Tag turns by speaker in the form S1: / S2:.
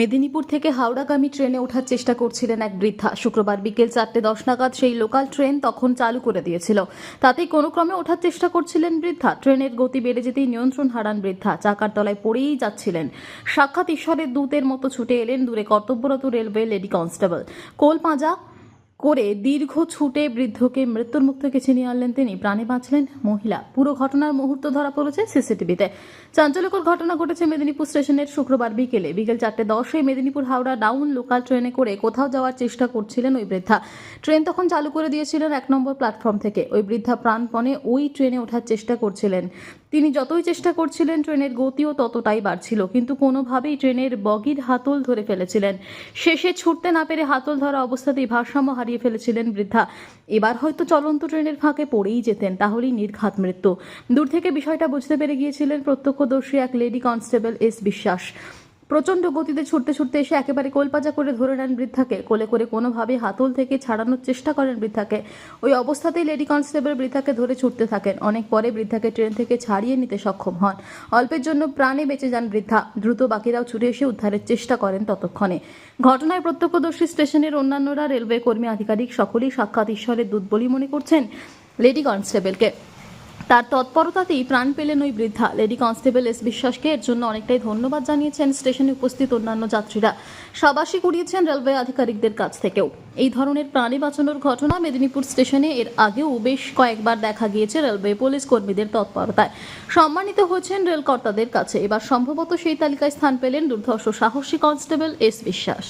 S1: মেদিনীপুর থেকে হাওড়াগামী ট্রেনে ওঠার চেষ্টা করছিলেন এক বৃদ্ধা। শুক্রবার বিকেল চারটে দশ নাগাদ সেই লোকাল ট্রেন তখন চালু করে দিয়েছিল। তাতেই কোনো ক্রমে ওঠার চেষ্টা করছিলেন বৃদ্ধা। ট্রেনের গতি বেড়ে যেতেই নিয়ন্ত্রণ হারান বৃদ্ধা। চাকার তলায় পড়েই যাচ্ছিলেন। সাক্ষাৎ ঈশ্বরের দূতের মতো ছুটে এলেন দূরে কর্তব্যরত রেলওয়ে লেডি কনস্টেবল। কোল পাঁজা করে দীর্ঘ ছুটে বৃদ্ধকে মৃত্যুর মুখ থেকে ছিনিয়ে আনলেন তিনি। প্রাণে বাঁচলেন মহিলা। পুরো ঘটনার মুহূর্ত ধরা পড়েছে সিসিটিভিতে। চাঞ্চল্যকর ঘটনা ঘটেছে মেদিনীপুর স্টেশনের শুক্রবার বিকেলে। বিকেল চারটে দশে মেদিনীপুর হাওড়া ডাউন লোকাল ট্রেনে করে কোথাও যাওয়ার চেষ্টা করছিলেন ওই বৃদ্ধা। ট্রেন তখন চালু করে দিয়েছিলেন এক নম্বর প্ল্যাটফর্ম থেকে। ওই বৃদ্ধা প্রাণপণে ওই ট্রেনে ওঠার চেষ্টা করছিলেন। তিনি যতই চেষ্টা করছিলেন ট্রেনের গতিও ততটাই বাড়ছিল, কিন্তু কোনোভাবেই ট্রেনের বগির হাতল ধরে ফেলেছিলেন। শেষে ছুটতে না পেরে হাতল ধরা অবস্থাতেই ভারসাম্য হারিয়ে ফেলেছিলেন বৃদ্ধা। এবার হয়তো চলন্ত ট্রেনের ফাঁকে পড়েই যেতেন, তাহলেই নির্ঘাত মৃত্যু। দূর থেকে বিষয়টা বুঝতে পেরে গিয়েছিলেন প্রত্যক্ষদর্শী এক লেডি কনস্টেবল এস বিশ্বাস। প্রচণ্ড গতিতে ছুটতে ছুটতে এসে একেবারে কোলপাজা করে ধরে নেন বৃদ্ধাকে। কোলে করে কোনোভাবে হাতল থেকে ছাড়ানোর চেষ্টা করেন বৃদ্ধাকে। ওই অবস্থাতেই লেডি কনস্টেবল বৃদ্ধাকে ধরে ছুটতে থাকেন। অনেক পরে বৃদ্ধাকে ট্রেন থেকে ছাড়িয়ে নিতে সক্ষম হন। অল্পের জন্য প্রাণে বেঁচে যান বৃদ্ধা। দ্রুত বাকিরাও ছুটে এসে উদ্ধারের চেষ্টা করেন ততক্ষণে। ঘটনায় প্রত্যক্ষদর্শী স্টেশনের অন্যান্যরা রেলওয়ে কর্মী আধিকারিক সকলেই সাক্ষাৎ ঈশ্বরের দূত বলি মনে করছেন লেডি কনস্টেবলকে। তার তৎপরতাতেই প্রাণ পেলেন ওই বৃদ্ধা। লেডি কনস্টেবল এস বিশ্বাসকে এর জন্য অনেকটাই ধন্যবাদ জানিয়েছেন স্টেশনে উপস্থিত অন্যান্য যাত্রীরা। সাবাসী কুড়িয়েছেন রেলওয়ে আধিকারিকদের কাছ থেকেও। এই ধরনের প্রাণী বাঁচানোর ঘটনা মেদিনীপুর স্টেশনে এর আগেও বেশ কয়েকবার দেখা গিয়েছে রেলওয়ে পুলিশ কর্মীদের তৎপরতায়। সম্মানিত হয়েছেন রেলকর্তাদের কাছে। এবার সম্ভবত সেই তালিকায় স্থান পেলেন দুর্ধর্ষ সাহসী কনস্টেবল এস বিশ্বাস।